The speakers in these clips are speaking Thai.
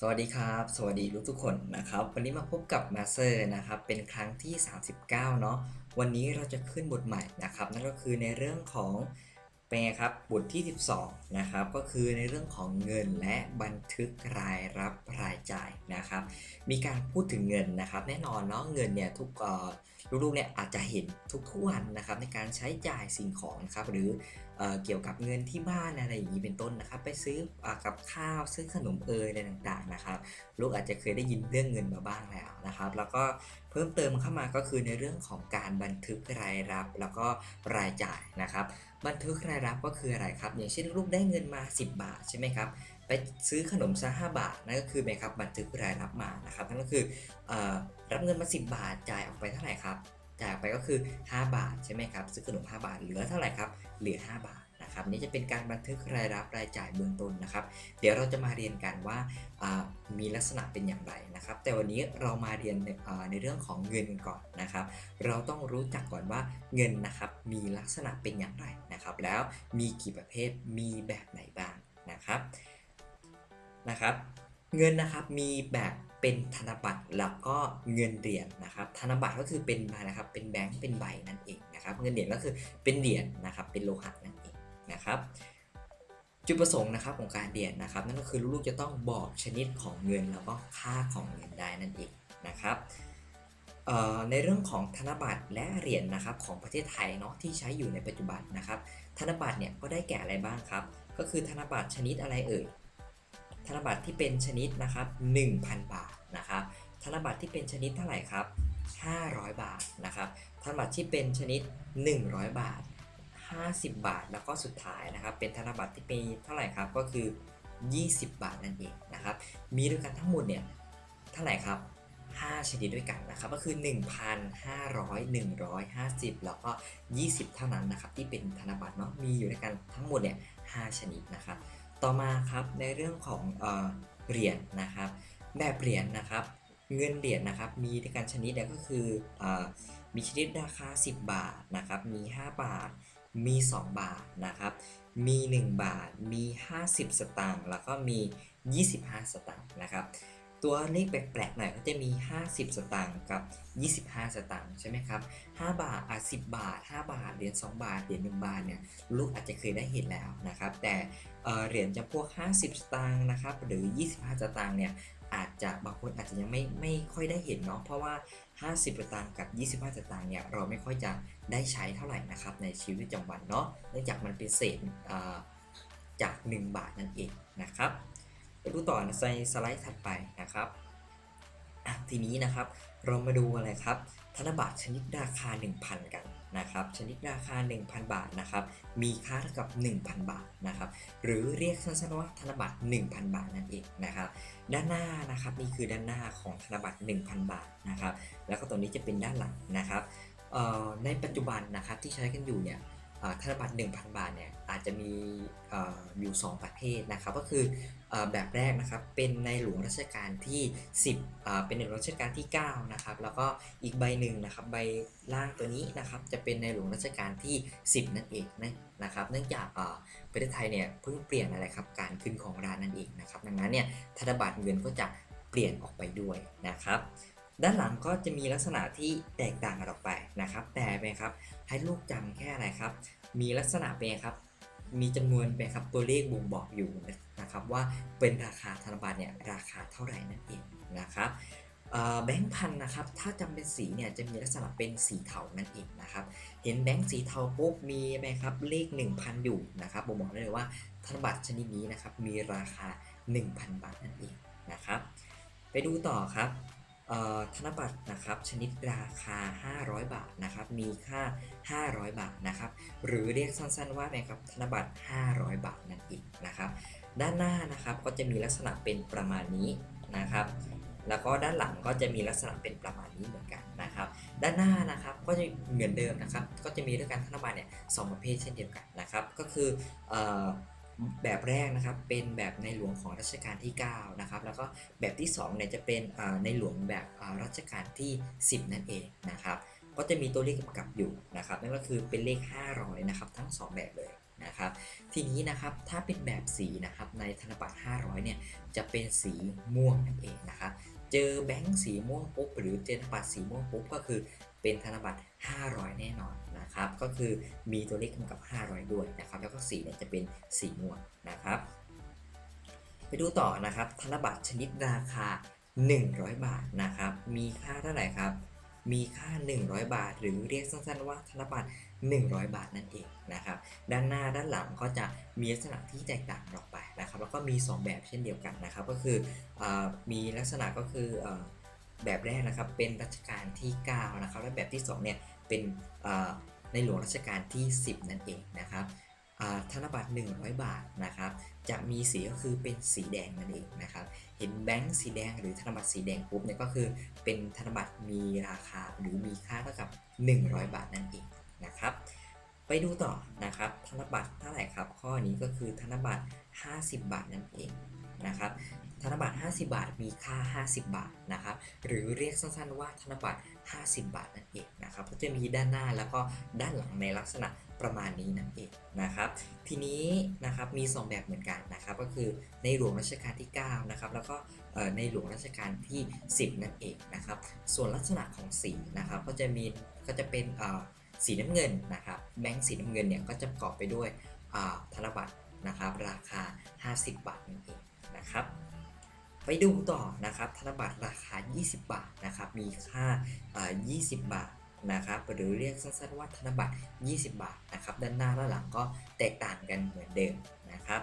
สวัสดีครับ สวัสดีทุกทุกคนนะครับ วันนี้มาพบกับมาเตอร์นะครับ เป็นครั้งที่ 39 เนาะ วันนี้เราจะขึ้นบทใหม่นะครับ นั่นก็คือในเรื่องของเป็นไงครับบทที่ 12 นะครับ ก็คือในเรื่องของเงินและบันทึกรายรับรายจ่ายนะครับ มีการพูดถึงเงินนะครับ แน่นอนเนาะเงินเนี่ยทุกลูกๆเนี่ยอาจจะเห็นทุกๆวันนะครับในการใช้จ่ายสิ่งของนะครับหรือ เเกี่ยวกับเงินที่บ้านอะไรอย่างนี้เป็นต้นนะครับ ไปซื้ออกับข้าวซื้อขนมเอยอะไรต่างๆนะครับ ลูกอาจจะเคยได้ยินเรื่องเงินมาบ้างแล้วนะครับ แล้วก็เพิ่มเติมเข้ามาก็คือในเรื่องของการบันทึกรายรับ แล้วก็รายจ่ายนะครับ บันทึกรายรับก็คืออะไรครับ อย่างเช่นลูกได้เงินมา 10 บาทใช่ไหมครับไปซื้อขนมซะ5บาทนั่นก็คือไหมครับบันทึกรายรับมานะครับนั่นก็คือเออรับเงินมา 10 บาทจ่ายออกไปเท่าไหร่ครับ จากไปก็คือ 5 บาทใช่ไหมครับซื้อขนม 5 บาทเหลือเท่าไหร่ครับเหลือ 5 บาทนะครับนี่จะเป็นการบันทึกรายรับรายจ่ายเบื้องต้นนะครับ เดี๋ยวเราจะมาเรียนกันว่ามีลักษณะเป็นอย่างไรนะครับ แต่วันนี้เรามาเรียนในเรื่องของเงินก่อนนะครับ เราต้องรู้จักก่อนว่าเงินนะครับมีลักษณะเป็นอย่างไรนะครับ แล้วมีกี่ประเภทมีแบบไหนบ้างนะครับนะครับ เงินนะครับมีแบบเป็นธนบัตรแล้วก็เงินเหรียญนะครับธนบัตรก็คือเป็นนะครับเป็นแบงค์เป็นใบนั่นเองนะครับเงินเหรียญก็คือเป็นเหรียญนะครับเป็นโลหะนั่นเองนะครับจุดประสงค์นะครับของการเรียนนะครับนั่นก็คือลูกๆจะต้องบอกชนิดของเงินแล้วก็ค่าของเงินได้นั่นเองนะครับในเรื่องของธนบัตรและเหรียญนะครับของประเทศไทยเนาะที่ใช้อยู่ในปัจจุบันนะครับ ธนบัตรเนี่ยก็ได้แก่อะไรบ้างครับ ก็คือธนบัตรชนิดอะไรเอ่ย ธนบัตรที่เป็นชนิดนะครับ1,000 บาทนะครับธนบัตรที่เป็นชนิดเท่าไหร่ครับ 500 บาทนะครับธนบัตรที่เป็นชนิด 100 บาท 50 บาท แล้วก็สุดท้ายนะครับ เป็นธนบัตรที่เป็นเท่าไหร่ครับก็คือ 20 บาทนั่นเองนะครับ มีด้วยกันทั้งหมดเนี่ยเท่าไหร่ครับ5 ชนิดด้วยกันนะครับก็คือ 1,500 150 แล้วก็ 20 เท่านั้นนะครับที่เป็นธนบัตรเนาะมีอยู่ด้วยกันทั้งหมดเนี่ย5ชนิดนะครับ ต่อมาครับในเรื่องของเออเหรียญนะครับ แบบเหรียญนะครับ เงินเหรียญนะครับ มีด้วยกันชนิดเนี่ยก็คือเออมีชนิดราคา 10 บาทนะครับ มี 5 บาท มี 2 บาทนะครับ มี 1 บาท มี 50 สตางค์แล้วก็มี 25 สตางค์นะครับตัวเลขแปลกๆหน่อยก็จะมี 50 สตางค์กับ 25 สตางค์ใช่ไหมครับ 5 บาทอะ10 บาท 5 บาท เหรียญ2บาท เหรียญ1บาทเนี่ยลูกอาจจะเคยได้เห็นแล้วนะครับ แต่ เหรียญจำพวก 50 สตางค์นะครับหรือ 25 สตางค์เนี่ยอาจจะบางคนอาจจะยังไม่ไม่ค่อยได้เห็นเนาะเพราะว่า 50 สตางค์กับ 25 สตางค์เนี่ยเราไม่ค่อยจะได้ใช้เท่าไหร่นะครับในชีวิตประจำวันเนาะเนื่องจากมันเป็นเศษจาก 1 บาทนั่นเองนะครับไปดูต่อในสไลด์ถัดไปนะครับทีนี้นะครับเรามาดูอะไรครับ ธนบัตรชนิดราคา 1,000 กัน นะครับชนิดราคา 1,000 บาทนะครับมีค่าเท่ากับ 1,000 บาทนะครับหรือเรียกสั้นๆว่าธนบัตร 1,000 บาทนั่นเองนะครับด้านหน้านะครับนี่คือด้านหน้าของธนบัตร 1,000 บาทนะครับแล้วก็ตัวนี้จะเป็นด้านหลังนะครับในปัจจุบันนะครับที่ใช้กันอยู่เนี่ย ธนบัตร1,000 บาทเนี่ยอาจจะมีเอ่อยู่ 2 ประเภทนะครับก็คืออแบบแรกนะครับเป็นในหลวงรัชกาลที่ 10 เป็นในหลวงรัชกาลที่9นะครับแล้วก็อีกใบหนึ่งนะครับใบล่างตัวนี้นะครับจะเป็นในหลวงรัชกาลที่ 10 นั่นเองนะนะครับเนื่องจากประเทศไทยเนี่ยเพิ่งเปลี่ยนอะไรครับการขึ้นของรานั่นเองนะครับดังนั้นเนี่ยธนบัตรเงินก็จะเปลี่ยนออกไปด้วยนะครับ ด้านหลังก็จะมีลักษณะที่แตกต่างกันออกไปนะครับ แต่เป็นครับให้ลูกจำแค่อะไรครับ มีลักษณะเป็นครับ มีจำนวนเป็นครับตัวเลขบ่งบอกอยู่นะครับว่าเป็นราคาธนบัตรเนี่ยราคาเท่าไหร่นั่นเองนะครับแบงค์พันนะครับ ถ้าจำเป็นสีเนี่ยจะมีลักษณะเป็นสีเทานั่นเองนะครับ เห็นแบงค์สีเทาปุ๊บมีไหมครับเลข 1,000 อยู่นะครับผมบอกได้เลยว่าธนบัตรชนิดนี้นะครับมีราคา 1,000 บาทนั่นเองนะครับ ไปดูต่อครับ ธนบัตรนะครับชนิดราคา 500 บาทนะครับมีค่า 500 บาทนะครับหรือเรียกสั้นๆว่าไงครับธนบัตร 500 บาทนั่นเองนะครับด้านหน้านะครับก็จะมีลักษณะเป็นประมาณนี้นะครับแล้วก็ด้านหลังก็จะมีลักษณะเป็นประมาณนี้เหมือนกันนะครับ ด้านหน้านะครับก็จะเหมือนเดิมนะครับ ก็จะมีด้วยกันธนบัตรเนี่ยสองประเภทเช่นเดียวกันนะครับ ก็คืออ แบบแรกนะครับเป็นแบบในหลวงของรัชกาลที่ 9 นะครับ แล้วก็แบบที่2เนี่ยจะเป็นในหลวงแบบรัชกาลที่ 10 นั่นเองนะครับ ก็จะมีตัวเลขกำกับอยู่นะครับนั่นก็คือเป็นเลข 500 นะครับ ทั้ง 2 แบบเลยนะครับทีนี้นะครับถ้าเป็นแบบสีนะครับในธนบัตร 500 เนี่ยจะเป็นสีม่วงนั่นเองนะครับเจอแบงค์สีม่วงปุ๊บหรือเจอธนบัตรสีม่วงปุ๊บก็คือ เป็นธนบัตร 500 แน่นอนนะครับ ก็คือมีตัวเลขกำกับ 500 ด้วยนะครับ แล้วก็สีเนี่ยจะเป็นสีม่วงนะครับ ไปดูต่อนะครับ ธนบัตรชนิดราคา 100 บาทนะครับ มีค่าเท่าไหร่ครับ มีค่า 100 บาท หรือเรียกสั้นๆว่าธนบัตร 100 บาทนั่นเองนะครับ ด้านหน้าด้านหลังก็จะมีลักษณะที่แตกต่างออกไปนะครับ แล้วก็มี 2 แบบเช่นเดียวกันนะครับ ก็คืออมีลักษณะก็คืออ แบบแรกนะครับเป็นรัชกาลที่ 9 นะครับ และแบบที่2เนี่ยเป็นในหลวงรัชกาลที่ 10 นั่นเองนะครับธนบัตร 100 บาทนะครับจะมีสีก็คือเป็นสีแดงนั่นเองนะครับเห็นแบงค์สีแดงหรือธนบัตรสีแดงปุ๊บเนี่ยก็คือเป็นธนบัตรมีราคาหรือมีค่าเท่ากับ 100 บาทนั่นเองนะครับไปดูต่อนะครับธนบัตรเท่าไหร่ครับข้อนี้ก็คือธนบัตร 50 บาทนั่นเองนะครับ ธนบัตร 50 บาท มีค่า 50 บาทนะครับ หรือเรียกสั้นๆว่าธนบัตร 50 บาทนั่นเองนะครับ ก็จะมีด้านหน้าแล้วก็ด้านหลังในลักษณะประมาณนี้นั่นเองนะครับ ทีนี้นะครับมี 2 แบบเหมือนกันนะครับ ก็คือในหลวงรัชกาลที่ 9 นะครับ แล้วก็ในหลวงรัชกาลที่ 10 นั่นเองนะครับ ส่วนลักษณะของสีนะครับ ก็จะมีก็จะเป็นสีน้ำเงินนะครับ แบงค์สีน้ำเงินเนี่ยก็จะประกอบไปด้วยธนบัตรนะครับ ราคา 50 บาทนั่นเองนะครับ ไปดูต่อนะครับธนบัตรราคา 20 บาทนะครับมีค่าอ่า 20 บาทนะครับหรือเรียกสั้นๆว่าธนบัตร 20 บาทนะครับด้านหน้าและหลังก็แตกต่างกันเหมือนเดิมนะครับ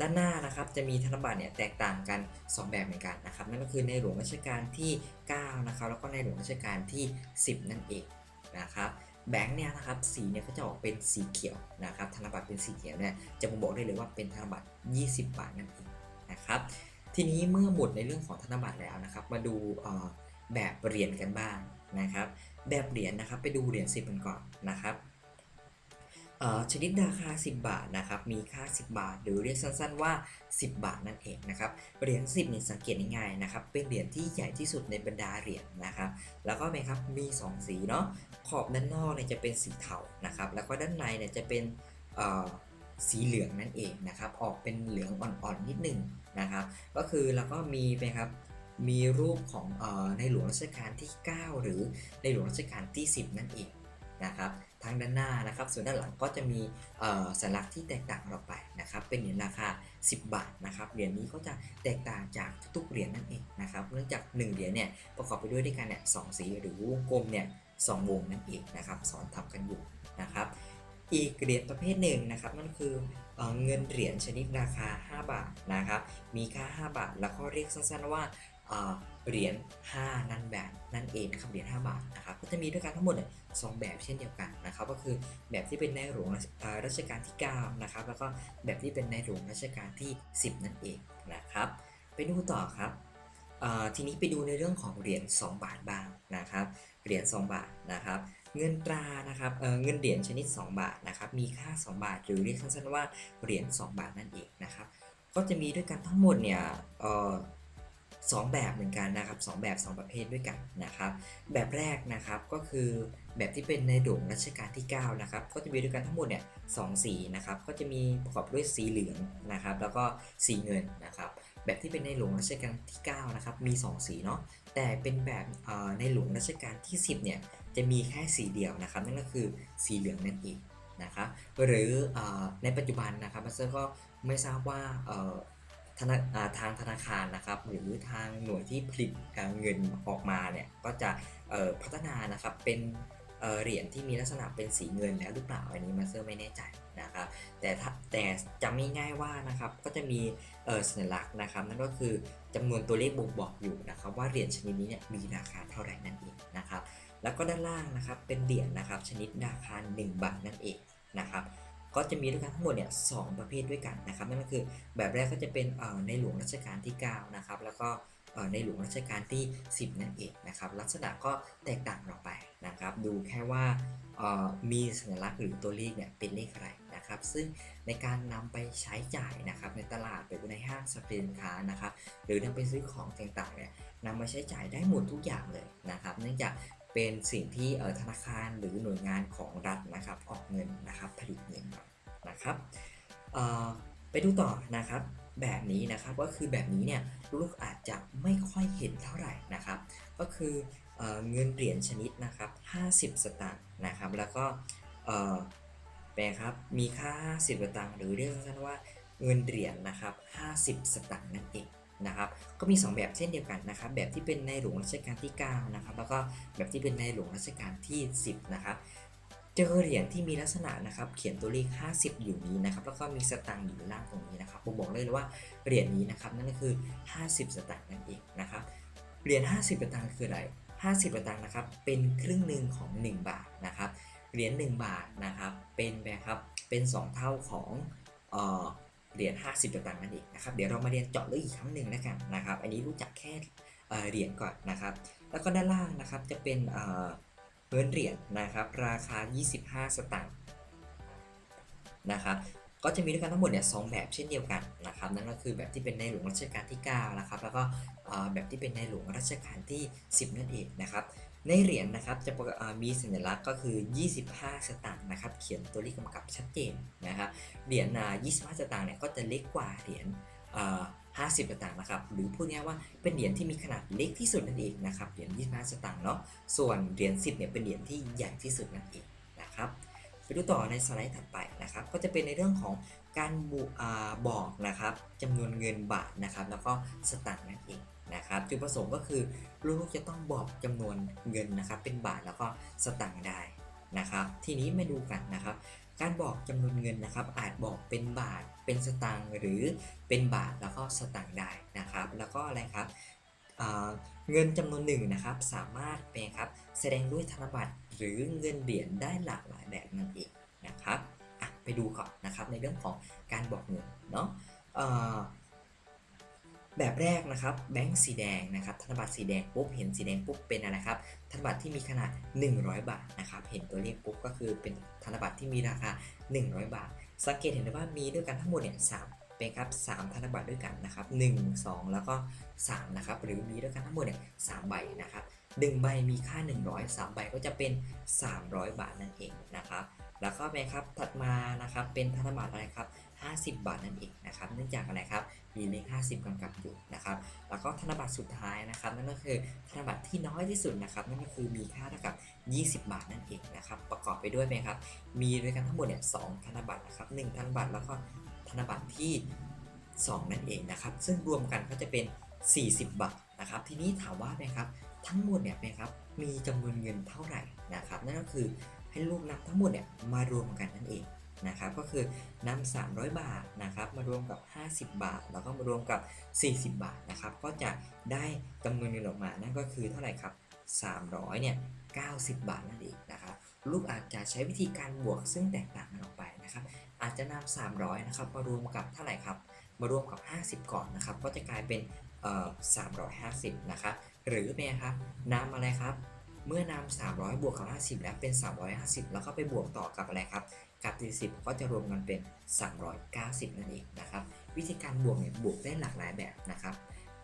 ด้านหน้านะครับจะมีธนบัตรเนี่ยแตกต่างกัน 2 แบบเหมือนกันนะครับนั่นก็คือในหลวงรัชกาลที่ 9 นะครับแล้วก็ในหลวงรัชกาลที่ 10 นั่นเองนะครับแบงค์เนี่ยนะครับสีเนี่ยก็จะออกเป็นสีเขียวนะครับธนบัตรเป็นสีเขียวเนี่ยจะบ่งบอกได้เลยว่าเป็นธนบัตร 20 บาทนั่นเอง นะครับ ทีนี้เมื่อหมดในเรื่องของธนบัตรแล้วนะครับ มาดูแบบเหรียญกันบ้างนะครับ แบบเหรียญนะครับไปดูเหรียญ10กันก่อนนะครับชนิดราคา 10 บาทนะครับ มีค่า 10 บาท หรือเรียกสั้นๆว่า 10 บาทนั่นเองนะครับ เหรียญ 10เนี่ยสังเกตง่ายๆนะครับ เป็นเหรียญที่ใหญ่ที่สุดในบรรดาเหรียญนะครับ แล้วก็ไหมครับ มี 2 สีเนาะ ขอบด้านนอกเนี่ยจะเป็นสีเทานะครับ แล้วก็ด้านในเนี่ยจะเป็น สีเหลืองนั่นเองนะครับ ออกเป็นเหลืองอ่อนๆนิดหนึงนะครับ ก็คือแล้วก็มีไปครับมีรูปของออในหลวงรัชกาลที่ 9 หรือในหลวงรัชกาลที่ 10 นั่นเองนะครับทางด้านหน้านะครับ ส่วนด้านหลังก็จะมีสัญลักษณ์ที่แตกต่างออกไปนะครับ เป็นเหรียญราคา 10 บาทนะครับ เหรียญนี้ก็จะแตกต่างจากทุกเหรียญนั่นเองนะครับ เนื่องจาก 1 เหรียญเนี่ยประกอบไปด้วยด้วยกันเนี่ยสองสีหรือวงกลมเนี่ยสองวงนั่นเองนะครับ สอนทับกันอยู่นะครับ อีกเหรียญประเภทหนึ่งนะครับนั่นคือเอเงินเหรียญชนิดราคา 5 บาทนะครับ มีค่า 5 บาท แล้วก็เรียกสั้นๆว่าเหรียญ5นั่นแบบนั่นเองนครับเหรียญ5บาทนะครับก็จะมีด้วยกันทั้งหมดเนี่ยสองแบบเช่นเดียวกันนะครับก็คือแบบที่เป็นในหลวงรัชกาลที่9นะครับแล้วก็แบบที่เป็นในหลวงรัชกาลที่ 10 นั่นเองนะครับไปดูต่อครับทีนี้ไปดูในเรื่องของเหรียญ2บาทบ้างนะครับเหรียญ2บาทนะครับ เงินตรานะครับเเงินเหรียญชนิด 2 บาทนะครับมีค่า 2 บาท หรือเรียกสั้นๆว่าเหรียญ2 บาทนั่นเองนะครับก็จะมีด้วยกันทั้งหมดเนี่ยสองแบบเหมือนกันนะครับสองแบบสองประเภทด้วยกันนะครับ แบบแรกนะครับก็คือแบบที่เป็นในหลวงรัชกาลที่9นะครับก็จะมีด้วยกันทั้งหมดเนี่ยสองสีนะครับก็จะมีประกอบด้วยสีเหลืองนะครับแล้วก็สีเงินนะครับแบบที่เป็นในหลวงรัชกาลที่9นะครับมี 2 สีเนาะแต่เป็นแบบในหลวงรัชกาลที่ 10เนี่ย จะมีแค่สีเดียวนะครับนั่นก็คือสีเหลืองนั่นเองนะครับหรืออในปัจจุบันนะครับมาสเตอร์ก็ไม่ทราบว่าธนาทางธนาคารนะครับหรือทางหน่วยที่ผลิตเงินออกมาเนี่ยก็จะพัฒนานะครับเป็นเหรียญที่มีลักษณะเป็นสีเงินแล้วหรือเปล่าอันนี้มาสเตอร์ไม่แน่ใจนะครับแต่แต่จำง่ายๆว่านะครับก็จะมีสัญลักษณ์นะครับนั่นก็คือจำนวนตัวเลขบ่งบอกอยู่นะครับว่าเหรียญชนิดนี้เนี่ยมีราคาเท่าไหร่นั่นเองนะครับ แล้วก็ด้านล่างนะครับเป็นเหรียญนะครับชนิดราคา 1 บาทนั่นเองนะครับก็จะมีด้วยกันทั้งหมดเนี่ยสองประเภทด้วยกันนะครับนั่นก็คือแบบแรกก็จะเป็นในหลวงรัชกาลที่9นะครับแล้วก็ในหลวงรัชกาลที่ 10 นั่นเองนะครับลักษณะก็แตกต่างออกไปนะครับดูแค่ว่ามีสัญลักษณ์หรือตัวเลขเนี่ยเป็นเลขอะไรนะครับ ซึ่งในการนำไปใช้จ่ายนะครับในตลาดหรือในห้างสรรพสินค้านะครับ หรือนำไปซื้อของต่างๆเนี่ยนำมาใช้จ่ายได้หมดทุกอย่างเลยนะครับ เนื่องจาก เป็นสิ่งที่ธนาคารหรือหน่วยงานของรัฐนะครับออกเงินนะครับผลิตเงินนะครับไปดูต่อนะครับแบบนี้นะครับก็คือแบบนี้เนี่ยลูกอาจจะไม่ค่อยเห็นเท่าไหร่นะครับ ก็คือเอเงินเหรียญชนิดนะครับ50 สตางค์นะครับ แล้วก็เอ่อแปครับมีค่า 50 สตางค์หรือเรียกสั้นๆว่าเงินเหรียญนะครับ50 สตางค์นั่นเอง นะครับก็มี 2 แบบเช่นเดียวกันนะครับแบบที่เป็นในหลวงรัชกาลที่9นะครับแล้วก็แบบที่เป็นในหลวงรัชกาลที่ 10นะครับเจอเหรียญที่มีลักษณะนะครับเขียนตัวเลข 50 อยู่นี้นะครับแล้วก็มีสตางค์อยู่ล่างตรงนี้นะครับผมบอกเลยว่าเหรียญนี้นะครับนั่นก็คือ 50 สตางค์นั่นเองนะครับเหรียญ50 สตางค์คืออะไร 50 สตางค์นะครับเป็นครึ่งหนึ่งของ 1 บาทนะครับเหรียญ1บาทนะครับเป็นแบบครับเป็น 2 เท่าของเอ่อ เหรียญ50 สตางค์นั่นเองนะครับเดี๋ยวเรามาเรียนเจาะลึกอีกครั้งหนึ่งแล้วกันนะครับ อันนี้รู้จักแค่เหรียญก่อนนะครับ แล้วก็ด้านล่างนะครับจะเป็นเอ่อเงินเหรียญนะครับ ราคา 25 สตางค์นะครับ ก็จะมีด้วยกันทั้งหมดเนี่ยสองแบบเช่นเดียวกันนะครับนั่นก็คือแบบที่เป็นในหลวงรัชกาลที่9นะครับแล้วก็แบบที่เป็นในหลวงรัชกาลที่ 10 นั่นเองนะครับในเหรียญนะครับจะะมีสัญลักษณ์ก็คือ 25 สตางค์นะครับเขียนตัวเลขกำกับชัดเจนนะครับเหรียญอ่า25 สตางค์เนี่ยก็จะเล็กกว่าเหรียญอ่า50 สตางค์นะครับหรือพูดง่ายว่าเป็นเหรียญที่มีขนาดเล็กที่สุดนั่นเองนะครับเหรียญ25 สตางค์เนาะส่วนเหรียญ10เนี่ยเป็นเหรียญที่ใหญ่ที่สุดนั่นเองนะครับ ไปดูต่อในสไลด์ถัดไปนะครับ ก็จะเป็นในเรื่องของการบุอบอกนะครับจำนวนเงินบาทนะครับ แล้วก็สตางค์นั่นเองนะครับ จุดประสงค์ก็คือลูกจะต้องบอกจำนวนเงินนะครับ เป็นบาทแล้วก็สตางค์ได้นะครับ ทีนี้มาดูกันนะครับ การบอกจำนวนเงินนะครับ อาจบอกเป็นบาทเป็นสตางค์หรือเป็นบาทแล้วก็สตางค์ได้นะครับ แล้วก็อะไรครับเงินจำนวนหนึ่งนะครับ สามารถเป็นครับแสดงด้วยธนบัตร หรือเงินเหรียญได้หลากหลายแบบนั่นเองนะครับไปดูก่อนนะครับในเรื่องของการบอกเงินเนาะแบบแรกนะครับแบงก์สีแดงนะครับธนบัตรสีแดงปุ๊บเห็นสีแดงปุ๊บเป็นอะไรครับธนบัตรที่มีขนาด 100 บาทนะครับเห็นตัวเลขปุ๊บก็คือเป็นธนบัตรที่มีราคา 100 บาท สังเกตเห็นได้ว่ามีด้วยกันทั้งหมดเนี่ยสามเป็นครับสามธนบัตรด้วยกันนะครับ1 2แล้วก็3นะครับหรือมีด้วยกันทั้งหมดเนี่ยสามใบนะครับ 1 ใบมีค่า 100 3 ใบก็จะเป็น 300 บาทนั่นเองนะครับแล้วก็ไปครับถัดมานะครับเป็นธนบัตรอะไรครับ50 บาทนั่นเองนะครับเนื่องจากอะไรครับมีเลข 50กำกับอยู่นะครับแล้วก็ธนบัตรสุดท้ายนะครับนั่นก็คือธนบัตรที่น้อยที่สุดนะครับนั่นก็คือมีค่าเท่ากับ 20 บาทนั่นเองนะครับประกอบไปด้วยไหมครับมีด้วยกันทั้งหมดเนี่ยสองธนบัตรนะครับ1ธนบัตรแล้วก็ธนบัตรที่ 2 นั่นเองนะครับซึ่งรวมกันก็จะเป็น 40 บาท นะครับทีนี้ถามว่าไหมครับทั้งหมดเนี่ยนะครับมีจำนวนเงินเท่าไหร่นะครับนั่นก็คือให้ลูกนับทั้งหมดเนี่ยมารวมกันนั่นเองนะครับก็คือนำ300 บาทนะครับมารวมกับ 50 บาท แล้วก็มารวมกับ 40 บาทนะครับก็จะได้จำนวนเงินออกมานั่นก็คือเท่าไหร่ครับ 300เนี่ย90 บาทนั่นเองนะครับลูกอาจจะใช้วิธีการบวกซึ่งแตกต่างกันออกไปนะครับอาจจะนำ300นะครับมารวมกับเท่าไหร่ครับมารวมกับ 50 ก่อนนะครับก็จะกลายเป็น 350 นะครับหรือเป็นครับนำอะไรครับ เมื่อนำ300 บวกกับ 50 แล้วเป็น 350 แล้วก็ไปบวกต่อกับอะไรครับ กับ 40 ก็จะรวมกันเป็น 390 นั่นเองนะครับ วิธีการบวกเนี่ยบวกได้หลากหลายแบบนะครับ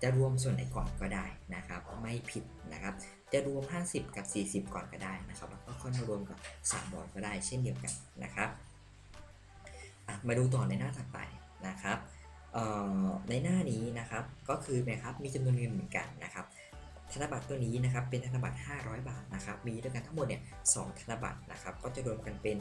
จะรวมส่วนไหนก่อนก็ได้นะครับ ไม่ผิดนะครับ จะรวม 50 กับ 40 ก่อนก็ได้นะครับ แล้วก็ค่อยมารวมกับ 300 ก็ได้เช่นเดียวกันนะครับ มาดูต่อในหน้าถัดไปนะครับ ในหน้านี้นะครับก็คือนะครับมีจำนวนเงินเหมือนกันนะครับธนบัตรตัวนี้นะครับเป็นธนบัตร 500 บาทนะครับมีด้วยกันทั้งหมดเนี่ย2ธนบัตรนะครับก็จะรวมกันเป็น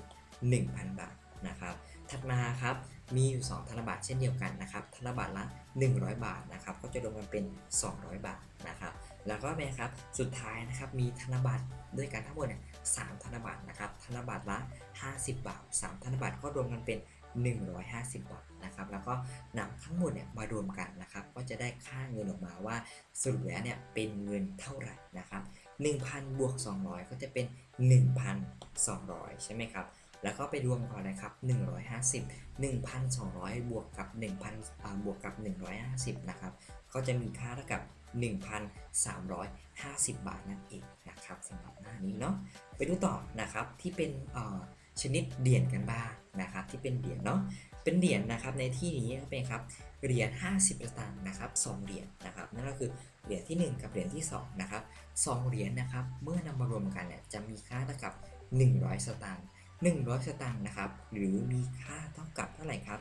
1,000 บาทนะครับถัดมาครับมีอยู่ 2 ธนบัตรเช่นเดียวกันนะครับธนบัตรละ 100 บาทนะครับก็จะรวมกันเป็น 200 บาทนะครับแล้วก็แม่ครับสุดท้ายนะครับมีธนบัตรด้วยกันทั้งหมดเนี่ย3ธนบัตรนะครับธนบัตรละ 50 บาท 3 ธนบัตรก็รวมกันเป็น 150บาทนะครับ แล้วก็นำทั้งหมดเนี่ยมารวมกันนะครับ ก็จะได้ค่าเงินออกมาว่าสรุปแล้วเนี่ยเป็นเงินเท่าไหร่นะครับ 1,000 บวก 200 ก็จะเป็น 1,200 ใช่ไหมครับ แล้วก็ไปรวมก่อนนะครับ 150 1,200 บวกกับ 1,000บวกกับ 150 นะครับ ก็จะมีค่าเท่ากับ 1,350 บาทนั่นเองนะครับสำหรับหน้านี้เนาะ ไปดูต่อนะครับที่เป็นเอ่อ ชนิดเหรียญกันบ้างนะครับที่เป็นเหรียญเนาะเป็นเหรียญนะครับในที่นี้เป็นครับเหรียญ50สตางค์นะครับสองเหรียญนะครับนั่นก็คือเหรียญทีหนึ่1 กับเหรียญที่2นะครับสองเหรียญนะครับเมื่อนำมารวมกันเนี่ยจะมีค่าเท่ากับ 100 สตางค์100 สตางค์นะครับหรือมีค่าเท่ากับเท่าไหร่ครับ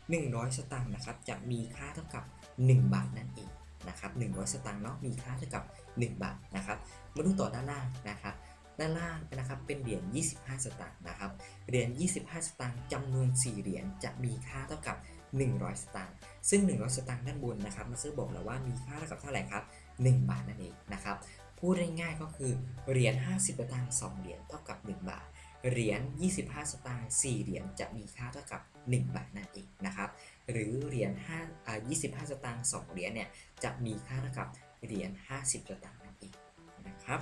100 สตางค์นะครับจะมีค่าเท่ากับ 1 บาทนั่นเองนะครับ100 สตางค์เนาะมีค่าเท่ากับ 1 บาทนะครับมาดูต่อด้านล่างนะครับ ด้านล่างนะครับเป็นเหรียญ 25 สตางค์นะครับ เหรียญ 25 สตางค์จำนวน 4 เหรียญจะมีค่าเท่ากับ 100 สตางค์ ซึ่ง 100 สตางค์ด้านบนนะครับมาซื้อบอกแล้วว่ามีค่าเท่ากับเท่าไหร่ครับ 1 บาทนั่นเองนะครับ พูดง่ายๆก็คือเหรียญ 50 สตางค์ 2 เหรียญเท่ากับ 1 บาท เหรียญ 25 สตางค์ 4 เหรียญจะมีค่าเท่ากับ 1 บาทนั่นเองนะครับ หรือเหรียญ5อ่า25 สตางค์ 2 เหรียญเนี่ยจะมีค่าเท่ากับเหรียญ 50 สตางค์นั่นเองนะครับ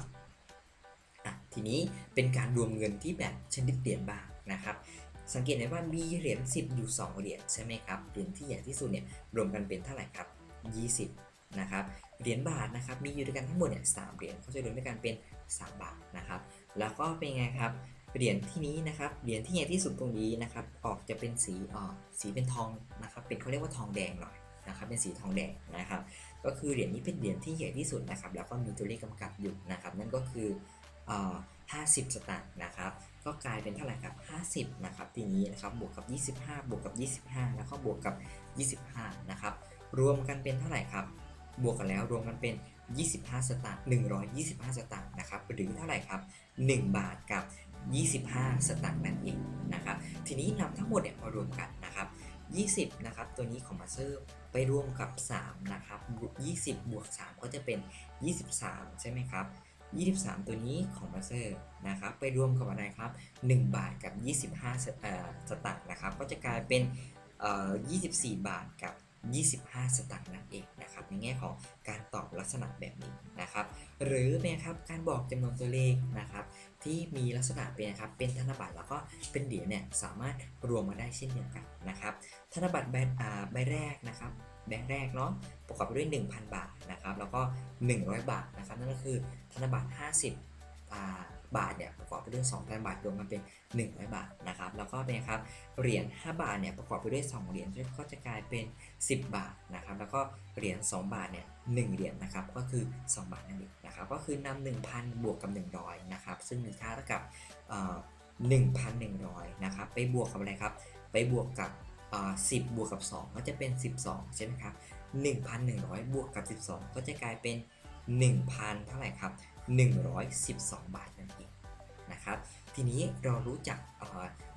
ทีนี้เป็นการรวมเงินที่แบบชนิดเหรียญบาทนะครับ สังเกตได้ว่ามีเหรียญ10 อยู่ 2 เหรียญใช่ไหมครับเหรียญที่ใหญ่ที่สุดเนี่ยรวมกันเป็นเท่าไหร่ครับ 20นะครับเหรียญบาทนะครับมีอยู่ด้วยกันทั้งหมดเนี่ยสามเหรียญเขาจะรวมด้วยกันเป็น 3 บาทนะครับแล้วก็เป็นไงครับเหรียญที่นี้นะครับเหรียญที่ใหญ่ที่สุดตรงนี้นะครับออกจะเป็นสีออกสีเป็นทองนะครับเป็นเขาเรียกว่าทองแดงหน่อยนะครับเป็นสีทองแดงนะครับก็คือเหรียญนี้เป็นเหรียญที่ใหญ่ที่สุดนะครับแล้วก็มีตัวเลขกำกับอยู่นะครับนั่นก็คือเอ่อ 50 สตางค์นะครับ ก็กลายเป็นเท่าไหร่ครับ 50 นะครับ ทีนี้นะครับบวกกับ 25 บวกกับ 25 แล้วก็บวกกับ 25 นะครับ รวมกันเป็นเท่าไหร่ครับ บวกกันแล้วรวมกันเป็น 25 สตางค์125 สตางค์นะครับ หรือเท่าไหร่ครับ 1 บาทกับ 25 สตางค์นั่นเองนะครับ ทีนี้นำทั้งหมดเนี่ยมารวมกันนะครับ20 นะครับ ตัวนี้ของมาเซอร์ไปรวมกับ 3 นะครับ 20 บวก 3 ก็จะเป็น 23 ใช่ไหมครับ 23 ตัวนี้ของมาเซอร์นะครับไปรวมกับอะไรครับ 1 บาทกับ 25 สตเอ่อสตางค์นะครับ ก็จะกลายเป็นเอ่อ24 บาทกับ 25 สตางค์นั่นเองนะครับในแง่ของการตอบลักษณะแบบนี้นะครับ หรือนะครับการบอกจำนวนตัวเลขนะครับ ที่มีลักษณะเป็นนะครับเป็นธนบัตรแล้วก็เป็นเหรียญเนี่ยสามารถรวมมาได้เช่นเดียวกันนะครับ ธนบัตรใบอ่าใบแรกนะครับ แบงค์แรกเนาะประกอบไปด้วย 1,000 บาทนะครับแล้วก็ 100 บาทนะครับนั่นก็คือธนบัตร 50าบาทเนี่ยประกอบไปด้วย 2,000 บาทรวมกันเป็น 100 บาทนะครับแล้วก็เป็นครับเหรียญ 5 บาทเนี่ยประกอบไปด้วย 2 เหรียญก็จะกลายเป็น 10 บาทนะครับแล้วก็เหรียญ 2 บาทเนี่ย1เหรียญนะครับก็คือ 2 บาทนั่นเองนะครับก็คือนำ1,000 บวกกับ 100นะครับซึ่งมีค่าเท่ากับเอ่อ1,100นะครับไปบวกกับอะไรครับไปบวกกับ อ่า10บวกกับ 2 ก็จะเป็น 12 ใช่ไหมครับ1,100 บวกกับ 12 ก็จะกลายเป็น 1,000 เท่าไหร่ครับ 112 บาทนั่นเองนะครับ ทีนี้เรารู้จัก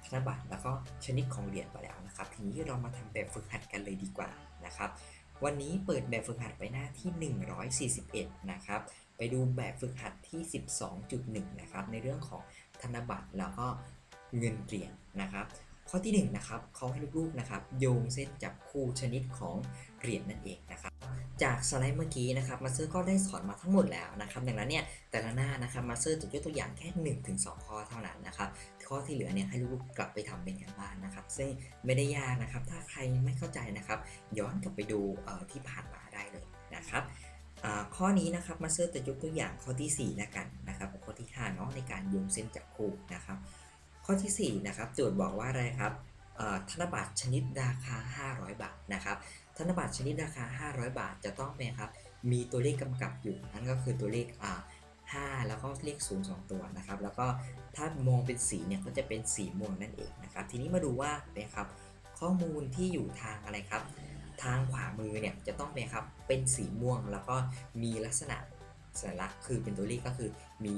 ธนบัตรแล้วก็ชนิดของเหรียญไปแล้วนะครับ ทีนี้เรามาทำแบบฝึกหัดกันเลยดีกว่านะครับ วันนี้เปิดแบบฝึกหัดไปหน้าที่ 141 นะครับ ไปดูแบบฝึกหัดที่ 12.1 นะครับ ในเรื่องของธนบัตรแล้วก็เงินเหรียญนะครับ ข้อที่ 1 นะครับเขาให้ลูกๆนะครับโยงเส้นจับคู่ชนิดของเหรียญนั่นเองนะครับ จากสไลด์เมื่อกี้นะครับมาสเตอร์ก็ได้สอนมาทั้งหมดแล้วนะครับ ดังนั้นเนี่ยแต่ละหน้านะครับมาสเตอร์จะยกตัวอย่างแค่ 1-2 ข้อเท่านั้นนะครับ ข้อที่เหลือเนี่ยให้ลูกๆกลับไปทำเป็นกันบ้านนะครับ ซึ่งไม่ได้ยากนะครับ ถ้าใครไม่เข้าใจนะครับ ย้อนกลับไปดูที่ผ่านมาได้เลยนะครับข้อนี้นะครับมาสเตอร์จะยกตัวอย่างข้อที่ 4 แล้วกันนะครับกับข้อที่5เนาะในการโยงเส้นจับคู่นะครับ ข้อทีสี่4นะครับโจทย์บอกว่าอะไรครับธนบัตรชนิดราคา 500 บาทนะครับธนบัตรชนิดราคา 500 บาทจะต้องเป็นครับมีตัวเลขกำกับอยู่นั่นก็คือตัวเลขอ่า5แล้วก็เลข0 2 ตัวนะครับ แล้วก็ถ้ามองเป็นสีเนี่ยก็จะเป็นสีม่วงนั่นเองนะครับ ทีนี้มาดูว่าเป็นครับข้อมูลที่อยู่ทางอะไรครับ ทางขวามือเนี่ยจะต้องเป็นครับเป็นสีม่วงแล้วก็มีลักษณะสัญลักษณ์คือเป็นตัวเลขก็คือมี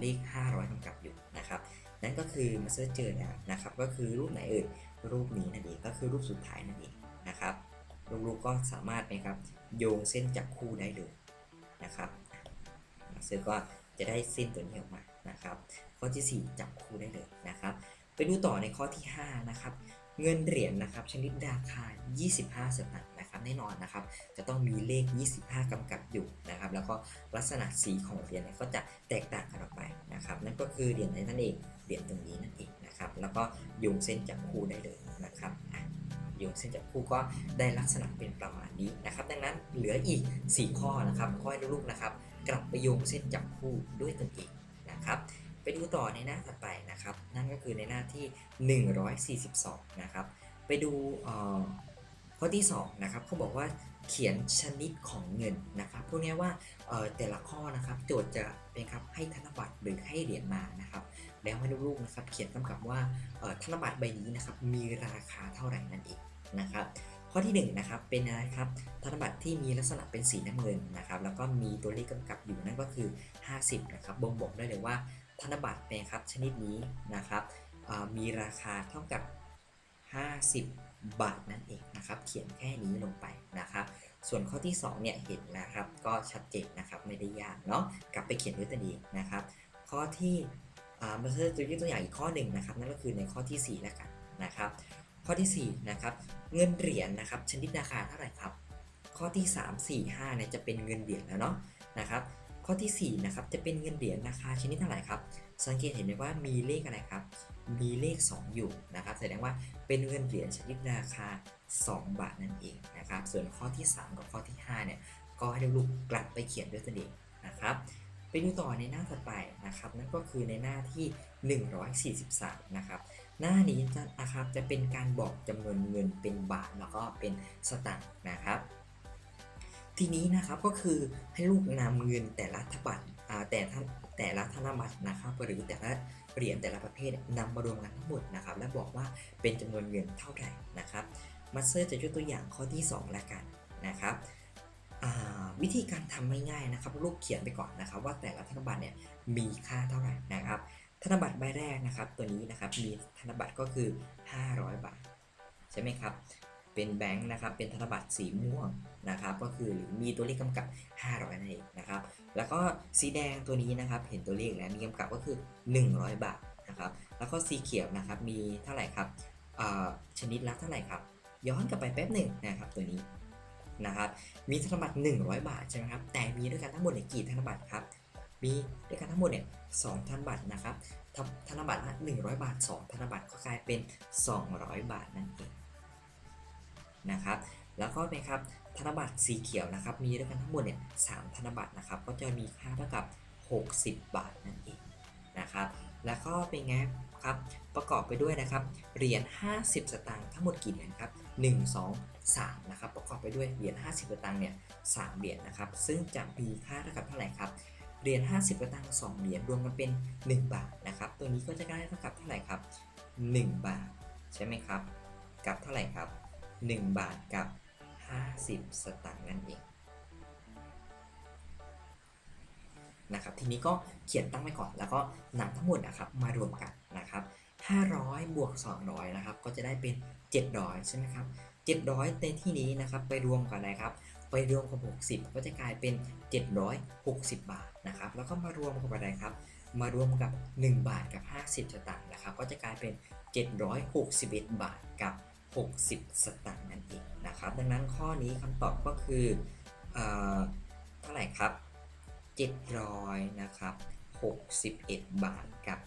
เลข 500กำกับอยู่นะครับ นั่นก็คือมาเสิร์ชเจอแล้วนะครับก็คือรูปไหนเอ่ยรูปนี้นั่นเองก็คือรูปสุดท้ายนั่นเองนะครับลูกๆก็สามารถนะครับโยงเส้นจับคู่ได้เลยนะครับมาเสิร์ชก็จะได้เส้นตัวนี้ออกมานะครับ ข้อที่ 4 จับคู่ได้เลยนะครับ ไปดูต่อในข้อที่ 5 นะครับ เงินเหรียญนะครับ ชนิดราคา 25 สตางค์น แน่นอนนะครับ จะต้องมีเลข 25 กำกับอยู่นะครับ แล้วก็ลักษณะสีของเหรียญก็จะแตกต่างกันออกไปนะครับ นั่นก็คือเหรียญไหนนั่นเอง เหรียญตรงนี้นั่นเองนะครับ แล้วก็โยงเส้นจับคู่ได้เลยนะครับโยงเส้นจับคู่ก็ได้ลักษณะเป็นประมาณนี้นะครับ ดังนั้นเหลืออีก 4 ข้อนะครับข้อให้ลูกๆนะครับ กลับไปโยงเส้นจับคู่ด้วยตนเองนะครับไปดูต่อในหน้าถัดไปนะครับ นั่นก็คือในหน้าที่ 142 นะครับ ไปดูอ่อ ข้อที่2นะครับเขาบอกว่าเขียนชนิดของเงินนะครับพวกนี้ว่าแต่ละข้อนะครับ โจทย์จะเป็นครับให้ธนบัตรหรือให้เหรียญมานะครับ แล้วให้ลูกๆนะครับ เขียนกำกับว่าธนบัตรใบนี้นะครับมีราคาเท่าไหร่นั่นเองนะครับ ข้อที่1นงนะครับเป็นอะไรครับธนบัตรที่มีลักษณะเป็นสีน้ำเงินนะครับ แล้วก็มีตัวเลขกำกับอยู่นั่นก็คือ 50นะครับบ่งบอกได้เลยว่าธนบัตรเป็นครับชนิดนี้นะครับมีราคาเท่ากับ 50 บาทนั่นเองนะครับ เขียนแค่นี้ลงไปนะครับ ส่วนข้อที่2เนี่ยเห็นนะครับ ก็ชัดเจนนะครับไม่ได้ยากเนาะกลับไปเขียนด้วยตัวเองนะครับ ข้อที่มาเจอตัวอย่างตัวอย่างอีกข้อหนึ่งนะครับนั่นก็คือในข้อทีสี่4 แล้วกันนะครับ ข้อที่4นะครับเงินเหรียญนะครับชนิดราคาเท่าไหร่ครับข้อที่ 3 4 5เนี่ยจะเป็นเงินเหรียญแล้วเนาะนะครับ ข้อที่4นะครับจะเป็นเงินเหรียญราคาชนิดเท่าไหร่ครับ สังเกตเห็นไหมว่ามีเลขอะไรครับ มีเลข 2 อยู่นะครับ แสดงว่าเป็นเงินเหรียญชนิดราคา 2 บาทนั่นเองนะครับ ส่วนข้อที่ 3 กับข้อที่ 5 เนี่ย ก็ให้ลูกกลับไปเขียนด้วยตัวเองนะครับไปดูต่อในหน้าถัดไปนะครับ นั่นก็คือในหน้าที่ 143 นะครับ หน้านี้จะนะครับจะเป็นการบอกจำนวนเงินเป็นบาทแล้วก็เป็นสตางค์นะครับ ทีนี้นะครับก็คือให้ลูกนำเงินแต่ละธบัตร แต่ท่านแต่ละธนบัตรนะครับหรือแต่ละเหรียญแต่ละประเภทนำมารวมกันทั้งหมดนะครับและบอกว่าเป็นจำนวนเงินเท่าไหร่นะครับมาสเตอร์จะยกตัวอย่างข้อที่2แล้วกันนะครับวิธีการทำง่ายๆนะครับลูกเขียนไปก่อนนะครับ ว่าแต่ละธนบัตรเนี่ยมีค่าเท่าไหร่นะครับ ธนบัตรใบแรกนะครับ ตัวนี้นะครับมีธนบัตรก็คือ 500 บาทใช่ไหมครับ เป็นแบงค์นะครับเป็นธนบัตรสีม่วงนะครับก็คือหรือมีตัวเลขกำกับ 500นั่นเองนะครับแล้วก็สีแดงตัวนี้นะครับเห็นตัวเลขแล้วมีกำกับก็คือ 100 บาทนะครับแล้วก็สีเขียวนะครับมีเท่าไหร่ครับชนิดละเท่าไหร่ครับย้อนกลับไปแป๊บหนึ่งนะครับตัวนี้นะครับมีธนบัตร 100 บาทใช่ไหมครับแต่มีด้วยกันทั้งหมดเนี่ยกี่ธนบัตรครับมีด้วยกันทั้งหมดเนี่ยสองธนบัตรนะครับธนธนบัตรละ100 บาท 2 ธนบัตรก็กลายเป็น 200 บาทนั่นเอง นะครับ แล้วก็นะครับธนบัตรสีเขียวนะครับ มีด้วยกันทั้งหมดเนี่ยสามธนบัตรนะครับ ก็จะมีค่าเท่ากับ 60 บาทนั่นเองนะครับ แล้วก็เป็นไงครับ ประกอบไปด้วยนะครับ เหรียญ 50 สตางค์ทั้งหมดกี่เหรียญครับ 1 2 3 นะครับ ประกอบไปด้วยเหรียญ 50 สตางค์เนี่ย3เหรียญนะครับ ซึ่งจะมีค่าเท่ากับเท่าไหร่ครับ เหรียญ 50 สตางค์2เหรียญรวมกันเป็น 1 บาทนะครับ ตัวนี้ก็จะได้เท่ากับเท่าไหร่ครับ 1 บาท ใช่ไหมครับ กับเท่าไหร่ครับ 1 บาทกับ 50 สตางค์นั่นเองนะครับทีนี้ก็เขียนตั้งไว้ก่อน แล้วก็นำทั้งหมดนะครับมารวมกันนะครับ500 บวก 200นะครับก็จะได้เป็น 700 ใช่ไหมครับ 700 ในที่นี้นะครับไปรวมกันอะไรครับ ไปรวมกับ 60 ก็จะกลายเป็น 760 บาทนะครับแล้วก็มารวมกับอะไรครับ มารวมกับ 1 บาทกับ 50สตางค์นะครับก็จะกลายเป็น 761 บาทกับ 60 สตางค์นั่นเองนะครับ ดังนั้นข้อนี้คำตอบก็คือเอ่อเท่าไหร่ครับ 700 นะครับ 61 บาทกับ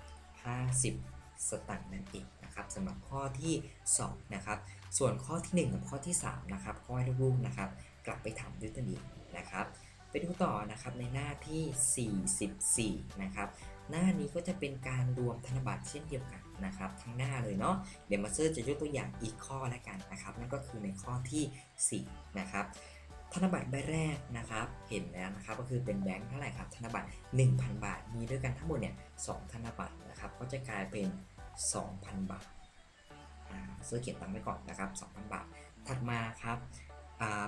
50 สตางค์นั่นเองนะครับสำหรับข้อที่2นะครับ ส่วนข้อทีหนึ่1 กับข้อที่3นะครับข้อให้ลูกนะครับ กลับไปทำด้วยตัวเองนะครับไปดูต่อนะครับในหน้าที่ 44 นะครับ หน้านี้ก็จะเป็นการรวมธนบัตรเช่นเดียวกัน นะครับทั้งหน้าเลยเนาะเดี๋ยวมาเซอร์จะยกตัวอย่างอีกข้อแล้วกันนะครับนั่นก็คือในข้อทีสี่4นะครับธนบัตรใบแรกนะครับเห็นแล้วนะครับก็คือเป็นแบงค์เท่าไหร่ครับธนบัตร 1,000 บาท มีด้วยกันทั้งหมดเนี่ย2ธนบัตรนะครับก็จะกลายเป็น 2,000 บาทเสื้อเขียนตังค์ไว้ก่อนนะครับ 2,000 บาท ถัดมาครับ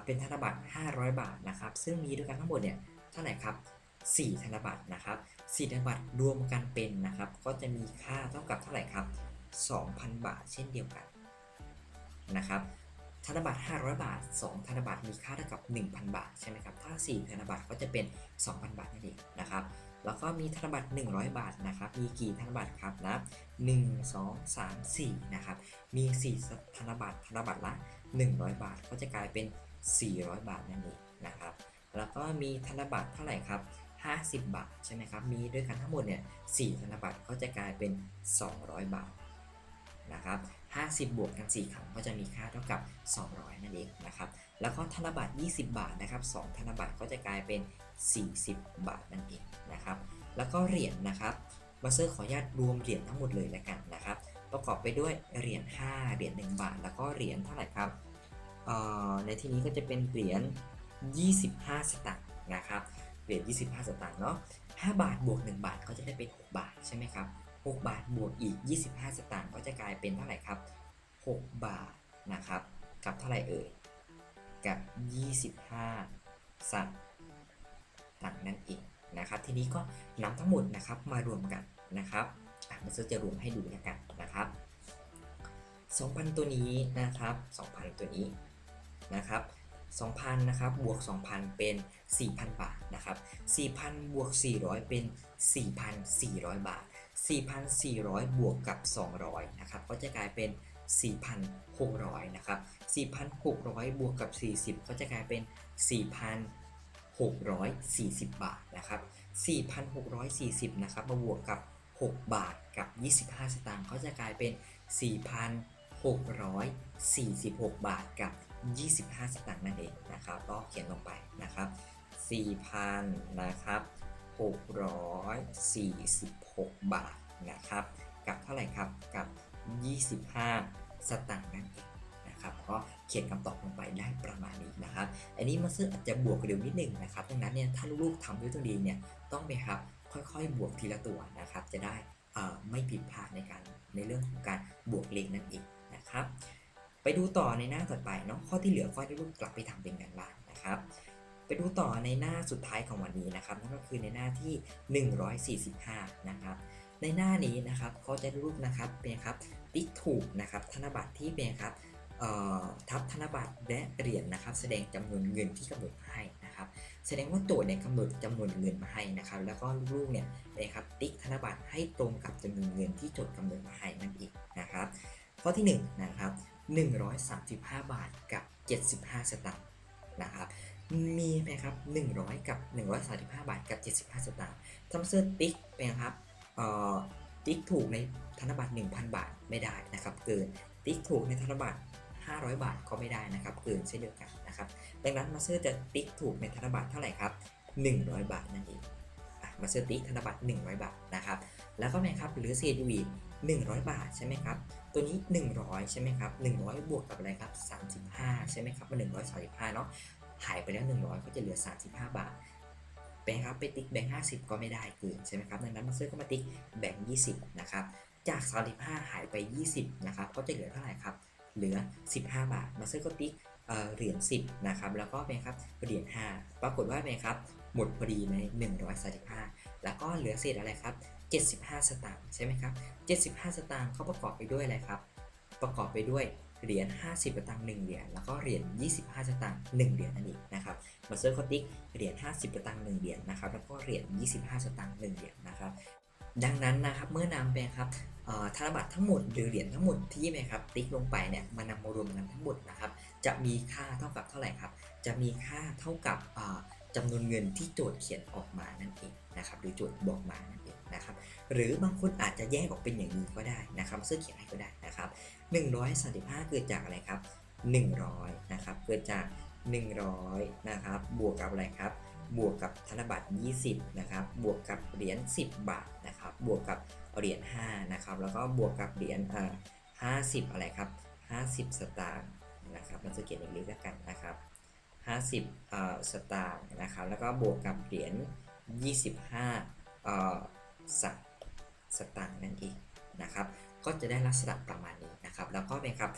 เป็นธนบัตร 500 บาทนะครับซึ่งมีด้วยกันทั้งหมดเนี่ยเท่าไหร่ครับ 4 ธนบัตรนะครับ4ธนบัตรรวมกันเป็นนะครับ ก็จะมีค่าเท่ากับเท่าไหร่ครับ 2,000 บาทเช่นเดียวกันนะครับธนบัตร 500 บาท 2 ธนบัตรมีค่าเท่ากับ 1,000 บาทใช่ไหมครับ ถ้า 4 ธนบัตรก็จะเป็น 2,000 บาทนั่นเองนะครับ แล้วก็มีธนบัตร 100 บาทนะครับ มีกี่ธนบัตรครับนะ1 2 3 4 นะครับ มี 4 ธนบัตร ธนบัตรละ 100 บาท ก็จะกลายเป็น 400 บาทนั่นเองนะครับ แล้วก็มีธนบัตรเท่าไหร่ครับ 50 บาทใช่ไหมครับ มีด้วยกันทั้งหมดเนี่ย4ธนบัตรก็จะกลายเป็น 200 บาทนะครับ50 บวกกัน 4 ครั้งก็จะมีค่าเท่ากับ 200 นั่นเองนะครับ แล้วก็ธนบัตร 20 บาทนะครับ 2 ธนบัตรก็จะกลายเป็น 40 บาทนั่นเองนะครับ แล้วก็เหรียญนะครับมาเซอร์ขออนุญาตรวมเหรียญทั้งหมดเลยแล้วกันนะครับ ประกอบไปด้วยเหรียญ 5 เหรียญ 1 บาท แล้วก็เหรียญเท่าไหร่ครับในที่นี้ก็จะเป็นเหรียญ 25 สตางค์นะครับ เหรียญ25 สตางค์เนาะ5บาทบวก 1 บาทก็จะได้เป็น 6 บาทใช่ไหมครับ6บาทบวกอีก 25 สตางค์ก็จะกลายเป็นเท่าไหร่ครับ 6 บาทนะครับ กับเท่าไหร่เอ่ย กับ 25 สตว์ต่างนั่นเองนะครับ ทีนี้ก็นำทั้งหมดนะครับมารวมกันนะครับอะมันจะรวมให้ดูแล้วกันนะครับ2,000 ตัวนี้นะครับ2,000 ตัวนี้นะครับ 2,000นะครับบวก 2,000 เป็น 4,000 บาทนะครับ4,000 บวก 400 เป็น 4,400 บาท 4,400 บวกกับ 200 นะครับ ก็จะกลายเป็น 4,600 นะครับ 4,600 บวกกับ 40 ก็จะกลายเป็น 4,640 บาทนะครับ 4,640 นะครับ มาบวกกับ 6 บาทกับ 25 สตางค์ ก็จะกลายเป็น 4,646 บาทกับ 25 สตางค์นั่นเองนะครับก็เขียนลงไปนะครับ 4,000 นะครับ 646 บาทนะครับ กับเท่าไหร่ครับกับ 25 สตางค์นั่นเองนะครับก็เขียนคำตอบลงไปได้ประมาณนี้นะครับ อันนี้มาซึ่งอาจจะบวกเร็วนิดนึงนะครับดังนั้นเนี่ยถ้าลูกๆทำด้วยตัวเองเนี่ยต้องไปครับค่อยๆ บวกทีละตัวนะครับ จะได้ไม่ผิดพลาดในการในเรื่องของการบวกเลขนั่นเองนะครับ ไปดูต่อในหน้าต่อไปเนาะข้อที่เหลือข้อที่ลูกกลับไปทำเป็นการบ้านนะครับ ไปดูต่อในหน้าสุดท้ายของวันนี้นะครับนั่นก็คือในหน้าที่ 145 นะครับในหน้านี้นะครับเขาจะรูปนะครับเป็นครับติ๊กถูกนะครับธนบัตรที่เป็นครับเอ่อทับธนบัตรและเหรียญนะครับ แสดงจำนวนเงินที่กำหนดมาให้นะครับ แสดงว่าโจทย์เนี่ยกำหนดจำนวนเงินมาให้นะครับ แล้วก็ลูกเนี่ยนะครับติ๊กธนบัตรให้ตรงกับจำนวนเงินที่โจทย์กำหนดมาให้นั่นเองนะครับ ข้อที่หนึ่งนะครับ 135 บาทกับ 75 สตางค์นะครับมีไหมครับ 100 กับ 135 บาทกับ 75 สตางค์ทำเสื้อติ๊กเป็นครับเอ่อติ๊กถูกในธนบัตร 1,000 บาทไม่ได้นะครับเกินติ๊กถูกในธนบัตร 500 บาทก็ไม่ได้นะครับเกินเช่นเดียวกันนะครับดังนั้นมาเซอร์จะติ๊กถูกในธนบัตรเท่าไหร่ครับ 100 บาทนั่นเองมาเซอร์ติ๊กธนบัตร 100 บาทนะครับแล้วก็ไหมครับหลือเศษอยู่อี 100 บาทใช่ไหมครับ ตัวนี้ 100 ใช่ไหมครับ 100 บวกกับอะไรครับ 35 ใช่ไหมครับมัน135 เนาะ หายไปแล้ว 100 ก็จะเหลือ 35 บาทแบงค์ครับไปติ๊กแบงค์50ก็ไม่ได้เกินใช่ไหมครับดังนั้นมาซอร์ก็มาติ๊กแบงค์20นะครับจาก35หายไป20นะครับก็จะเหลือเท่าไหร่ครับเหลือ15บาท มาซอร์ก็ติ๊กเหรียญ10นะครับแล้วก็เป็นครับเหรียญ5ปรากฏว่าเป็นครับหมดพอดีใน135แล้วก็เหลือเศษอะไรครับ 75 สตางค์ใช่ไหมครับ 75 สตางค์เขาประกอบไปด้วยอะไรครับ ประกอบไปด้วยเหรียญ 50 สตางค์1เหรียญ แล้วก็เหรียญ 25 สตางค์1เหรียญนั่นเองนะครับมาเซอร์คอติกเหรียญ 50 สตางค์1เหรียญนะครับ แล้วก็เหรียญ 25 สตางค์1เหรียญนะครับ ดังนั้นนะครับ เมื่อนำไปครับธนบัตรทั้งหมดหรือเหรียญทั้งหมดที่ไหมครับติ๊กลงไปเนี่ยมานำมารวมกันทั้งหมดนะครับ จะมีค่าเท่ากับเท่าไหร่ครับ จะมีค่าเท่ากับจำนวนเงินที่โจทย์เขียนออกมานั่นเองนะครับ หรือโจทย์บอกมานั่น นะครับหรือบางคนอาจจะแยกออกเป็นอย่างนี้ก็ได้นะครับซึ่งเขียนให้ก็ได้นะครับ135 เกิดจากอะไรครับ 100นะครับเกิดจาก 100นะครับบวกกับอะไรครับบวกกับธนบัตร 20นะครับบวกกับเหรียญ10 บาทนะครับบวกกับเหรียญ5นะครับแล้วก็บวกกับเหรียญอ่า50 อะไรครับ 50 สตางค์นะครับมันจะเขียนอีกนิดแล้วกันนะครับ50อ่าสตางค์นะครับแล้วก็บวกกับเหรียญ25อ่า สตสตางค์นั่นเองนะครับ ก็จะได้ลักษณะประมาณนี้นะครับ แล้วก็เป็นครับ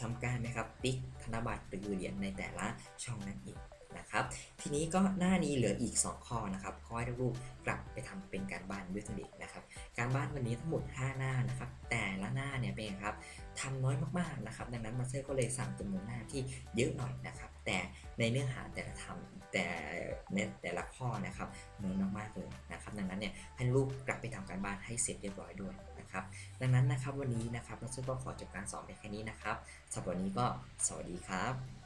ทำการนะครับติ๊กธนบัตรหรือเหรียญในแต่ละช่องนั่นเอง นะครับ ทีนี้ก็หน้านี้เหลืออีก 2 ข้อนะครับข้อให้ลูกกลับไปทำเป็นการบ้านด้วยตัวเองนะครับ การบ้านวันนี้ทั้งหมด 5 หน้านะครับ แต่ละหน้าเนี่ยเป็นครับทำน้อยมากๆนะครับ ดังนั้นมาสเตอร์ก็เลยสั่งจำนวนหน้าที่เยอะหน่อยนะครับ แต่ในเนื้อหาแต่ละทำแต่ในแต่ละข้อนะครับน้อยมากๆเลยนะครับ ดังนั้นเนี่ยให้ลูกกลับไปทำการบ้านให้เสร็จเรียบร้อยด้วยนะครับ ดังนั้นนะครับวันนี้นะครับมาสเตอร์ก็ขอจบการสอนเพียงแค่นี้นะครับสำหรับวันนี้ก็สวัสดีครับ